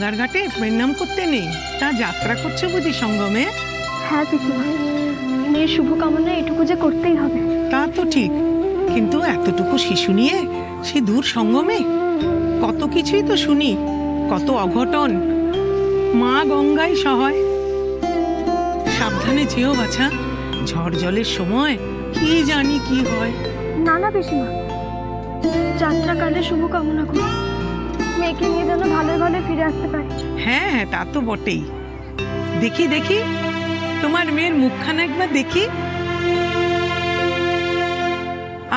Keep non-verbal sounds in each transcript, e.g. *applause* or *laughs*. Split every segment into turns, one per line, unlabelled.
গঙ্গার ঘাটে প্রণাম করতে নেই। তা যাত্রা করছে বুঝি সঙ্গমে?
হ্যাঁ পিসিমা। মেয়ের শুভকামনা এটুকু যে করতেই হবে।
তা তো ঠিক। কিন্তু এতটুকু শিশু নিয়ে সে দূর সঙ্গমে? কত কিছুই তো শুনি কত অঘটন। মা গঙ্গাই সহায়। সাবধানে যেও বাছা ঝড় জলের সময় কি জানি কি হয়।
না না পিসিমা। যাত্রাকালে শুভকামনা করি মেয়েকে নিয়ে যেন ভালো ভালো ফিরে আসতে পারি।
হ্যাঁ হ্যাঁ তা তো বটেই। দেখি দেখি তোমার মেয়ের মুখখানা একবার দেখি।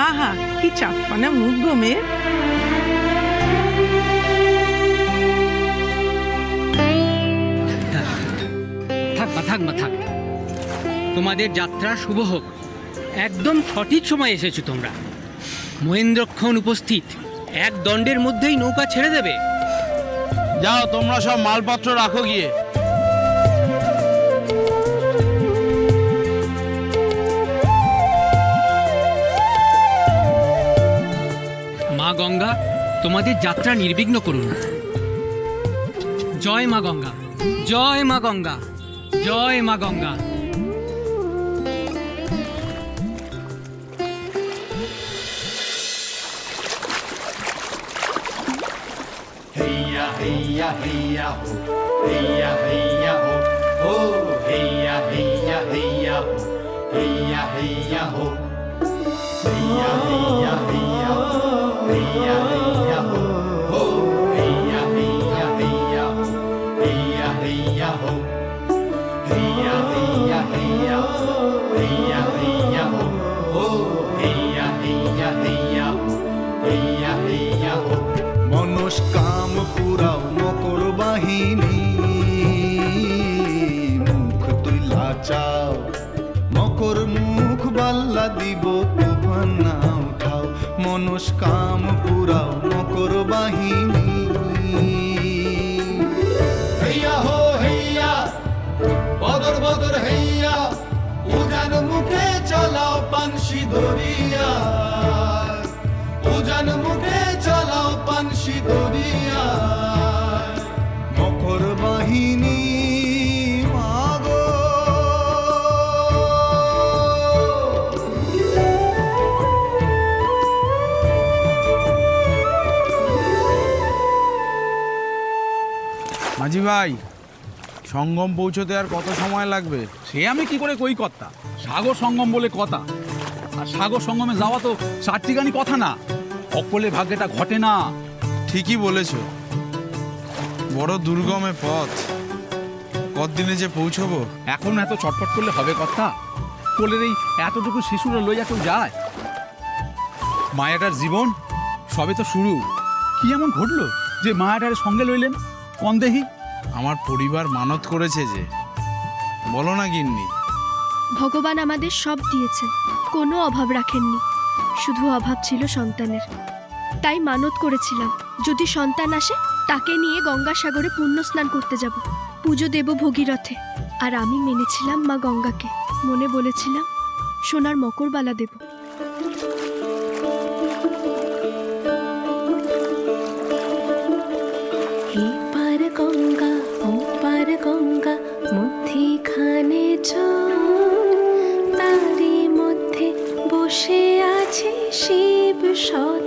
আহা কি চাপপানা মুখ গো মেয়ের।
থাক মা থাক মা থাক। তোমাদের যাত্রা শুভ হোক। একদম সঠিক সময় এসেছ তোমরা। মহেন্দ্রক্ষণ উপস্থিত। এক দণ্ডের মধ্যেই নৌকা ছেড়ে দেবে।
যাও তোমরা সব মালপত্র রাখো গিয়ে।
মা গঙ্গা তোমাদের যাত্রা নির্বিঘ্ন করুন। জয় মা গঙ্গা জয় মা গঙ্গা জয় মা Ganga.
Heya, heya, ho. Heya, heya, ho. Ho, heya, heya, heya, ho. Heya, heya, ho. Heya, heya, heya, ho.
বাহিনী।
হেইয়া হো হেইয়া, বদর বদর হেইয়া, উজান মুখে চালাও পানসি দরিয়া উজান মুখে চালাও পানসি দরিয়া
মকর বাহিনী
মাঝি ভাই সঙ্গম পৌঁছতে আর কত সময় লাগবে?
সে আমি কি করে কই কর্তা? সাগর সঙ্গম বলে কথা। আর সাগর সঙ্গমে যাওয়া তো চারটিগানি কথা না। অকলে ভাগ্যটা ঘটে না।
ঠিকই বলেছ। বড় দুর্গমে পথ। কতদিনে যে পৌঁছবো?
এখন এত চটপট করলে হবে কর্তা? কোলের এই এতটুকু শিশুরা লইয়া কেউ যায়? মায়াটার জীবন সবে তো শুরু। কি এমন ঘটলো যে মায়াটার সঙ্গে লইলেন? কন্দেহি
আমার পরিবার মানত করেছে যে। বলো না গিন্নি।
ভগবান আমাদের সব দিয়েছেন কোনো অভাব রাখেননি। শুধু অভাব ছিল সন্তানের। তাই মানত করেছিলাম। যদি সন্তান আসে তাকে নিয়ে গঙ্গাসাগরে পুণ্য স্নান করতে যাব। পুজো দেব ভগীরথে। আর আমি মেনেছিলাম মা গঙ্গাকে। মনে বলেছিলাম সোনার মকরবালা দেব।
এপার গঙ্গা গঙ্গা মধ্যিখানে চর তারই মধ্যে বসে আছে শিব সদাগর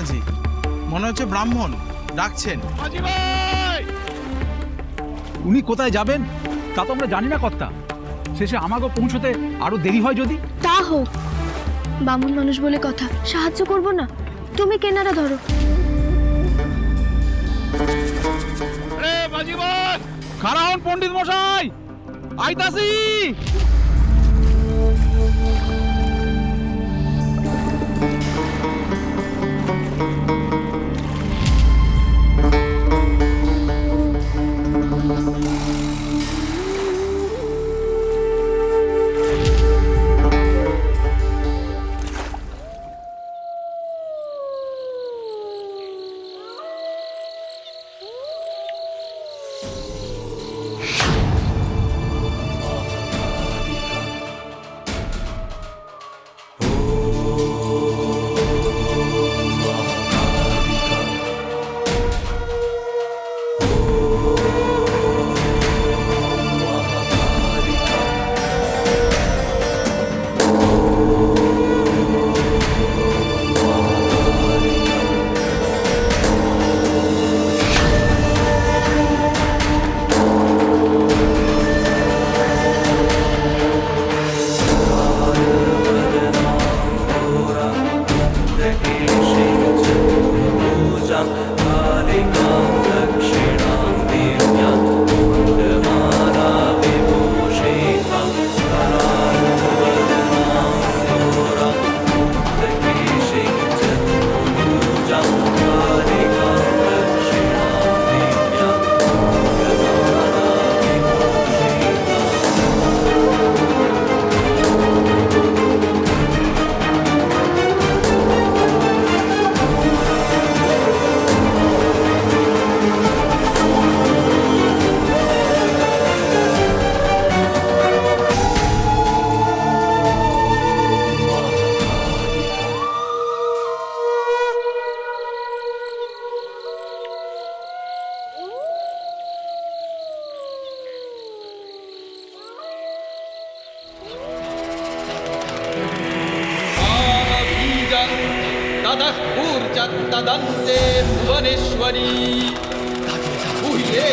মাঝি।
মনে হচ্ছে ব্রাহ্মণ। ডাকছেন।
উনি কোথায় যাবেন? তা তো আমরা জানি না কর্তা। শেষে আমাকে পৌঁছতে আরও দেরি হয় যদি?
তা হোক। বামুন মানুষ বলে কথা। সাহায্য করব না। তুমি কেনারা ধরো।
রে বাজিবাদ হন পণ্ডিত মশাই? আইতাছি!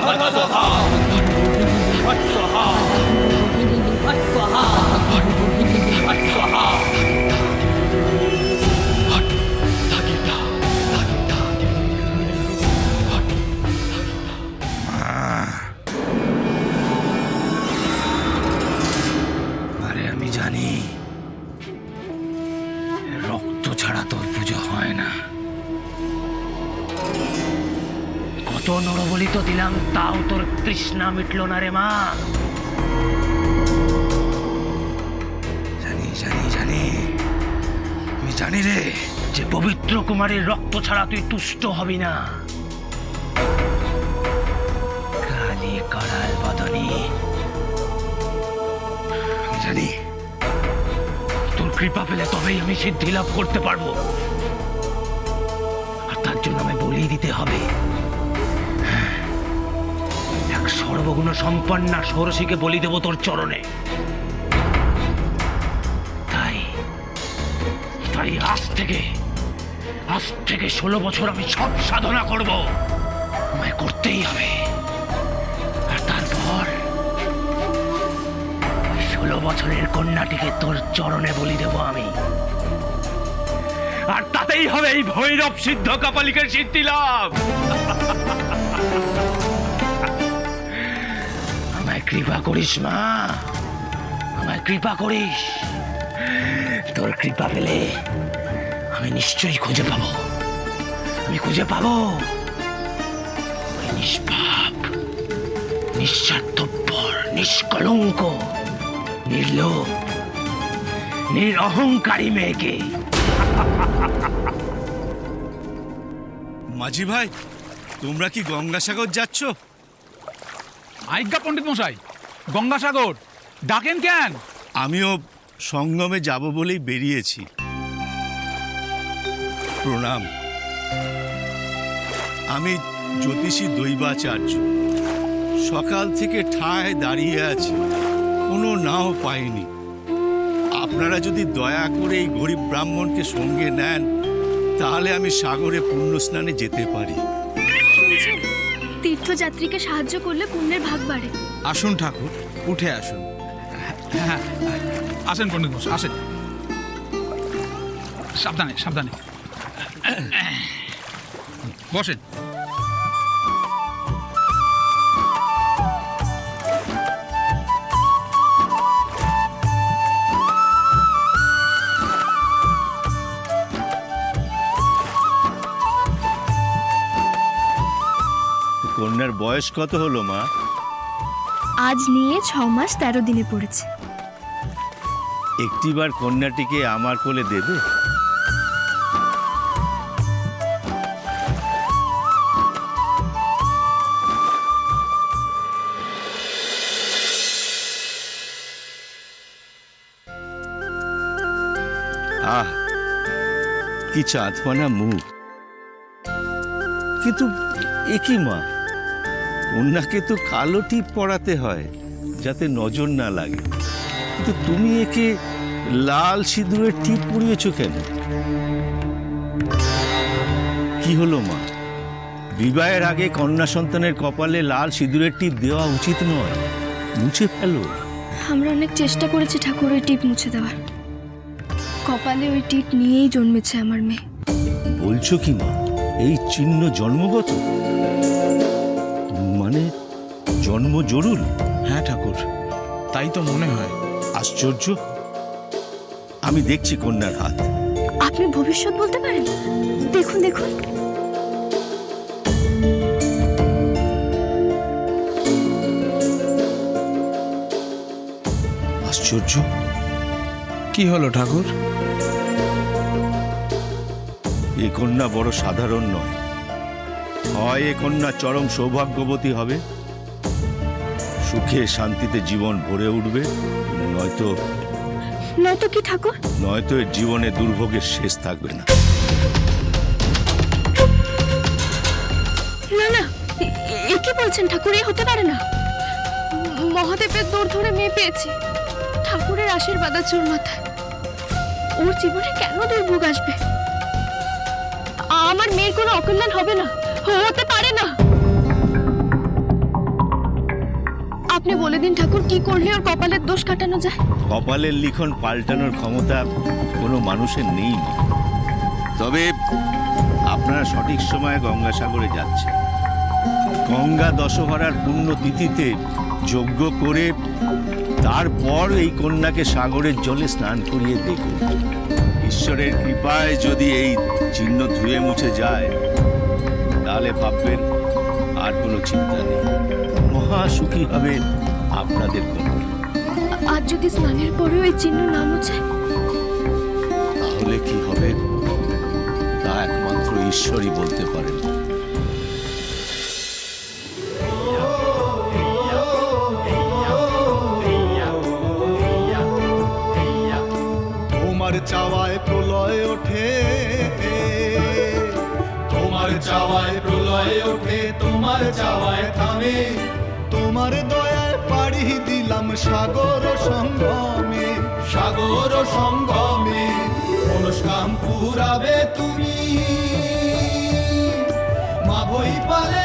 맞아서 নরবলি তো দিলাম তাও তোর তৃষ্ণা মিটলো না রে মা। জানি জানি জানি। আমি জানি রে যে পবিত্র কুমারের রক্ত ছাড়া তুই তুষ্ট হবি না। কালী করাল বদনী। আমি জানি। তোর কৃপা পেলে তবেই আমি সিদ্ধি লাভ করতে পারব। আর তার জন্য আমায় বলি দিতে হবে। সর্বগুণ সম্পন্না ষোড়শীকে বলি দেব তোর চরণে। তাই তাই আজ থেকে আজ থেকে ষোলো বছর আমি সব সাধনা করব। আমায় করতেই হবে। আর তারপর ষোলো বছরের কন্যাটিকে তোর চরণে বলি দেব আমি। আর তাতেই হবে এই ভৈরব সিদ্ধ কাপালিকের সিদ্ধি লাভ। *laughs* কৃপা করিস, মা। আমায় কৃপা করিস। তোর কৃপা পেলে আমি নিশ্চয়ই খুঁজে পাবো। আমি খুঁজে পাবো। নিষ্পাপ, নিঃস্বার্থপর, নিষ্কলঙ্ক, নির্লোভ, নিরহংকারী মেয়েকে।
মাঝি ভাই তোমরা কি গঙ্গাসাগর যাচ্ছ?
আজ্ঞা পণ্ডিত মশাই, গঙ্গাসাগর, ডাকেন কেন?
আমিও
সঙ্গমে যাব বলেই বেরিয়েছি। প্রণাম। আমি জ্যোতিষী দৈবাচার্য। সকাল থেকে ঠায় দাঁড়িয়ে আছি, কোনো নাও পাইনি। আপনারা যদি দয়া করে এই গরিব ব্রাহ্মণকে সঙ্গে নেন, তাহলে আমি সাগরে পুণ্য স্নানে যেতে পারি।
তীর্থযাত্রীকে সাহায্য করলে পুণ্যের ভাগ বাড়ে।
আসুন ঠাকুর উঠে আসুন।
হ্যাঁ আসেন পণ্ডিত মশাই আসেন। সাবধানে সাবধানে। বসেন।
বয়স কত হলো মা?
আজ নিয়ে ছ মাস তেরো দিনে পড়েছে।
একটিবার কন্যাটিকে আমার কোলে দেবে? আহ কি চাঁদপানা মুখ। কিন্তু একই মা? কন্যাকে তো কালো টিপ পড়াতে হয় যাতে নজর না লাগে। কিন্তু তুমি একে লাল সিঁদুরের টিপ পরিয়েছ কেন? কি হলো মা? বিবাহের আগে কন্যা সন্তানের কপালে লাল সিঁদুরের টিপ দেওয়া উচিত নয় মুছে ফেলো।
আমরা অনেক চেষ্টা করেছি ঠাকুর ওই টিপ মুছে দেওয়ার। কপালে ওই টিপ নিয়েই জন্মেছে আমার মেয়ে।
বলছো কি মা? এই চিহ্ন জন্মগত? মানে জন্ম জরুল
হ্যাঁ ঠাকুর। তাই তো মনে হয়।
আশ্চর্য। আমি দেখছি কন্যার হাত।
আপনি ভবিষ্যৎ বলতে পারেন? দেখুন দেখুন।
আশ্চর্য।
কি হলো ঠাকুর?
এ কন্যা বড় সাধারণ নয়। হয় এ কন্যা চরম সৌভাগ্যবতী হবে। সুখে শান্তিতে জীবন ভরে উঠবে। নয়তো
নয়তো কি ঠাকুর?
নয়তো এর জীবনে দুর্ভোগের শেষ থাকবে না।
না না এ- কি বলছেন ঠাকুর? এ হতে পারে না। মহাদেবের দৌড় ধরে মেয়ে পেয়েছি। ঠাকুরের আশীর্বাদ আছে ওর মাথায়। ওর জীবনে কেন দুর্ভোগ আসবে? আমার মেয়ের কোনো অকল্যাণ হবে না। হতে পারে না। আপনি বলে দিন ঠাকুর, কি করলে ওর কপালের দোষ কাটানো যায়?
কপালের লিখন পাল্টানোর ক্ষমতা কোনো মানুষের নেই। তবে আপনারা সঠিক সময়ে গঙ্গাসাগরে গঙ্গা দশহরার তিথিতে যজ্ঞ করে তারপর এই কন্যাকে সাগরের জলে স্নান করিয়ে দেখুন। ঈশ্বরের কৃপায় যদি এই চিহ্ন ধুয়ে মুছে যায় তাহলে ভাববেন আর কোনো চিন্তা নেই। মহা সুখী হবে আপনাদের
আজ যদি স্নানের পরেও ওই চিহ্ন না মুছে?
তাহলে কি হবে? তা একমাত্র ঈশ্বরই বলতে পারেন। তোমার চাওয়ায় প্রলয় ওঠে
তোমার চাওয়ায় প্রলয় ওঠে, তোমার চাওয়ায় থামে।
তোমার দয়ায় পাড়ি দিলাম সাগর সঙ্গমে
সাগর সঙ্গমে। পুরাবে তুমি। মা বই পালে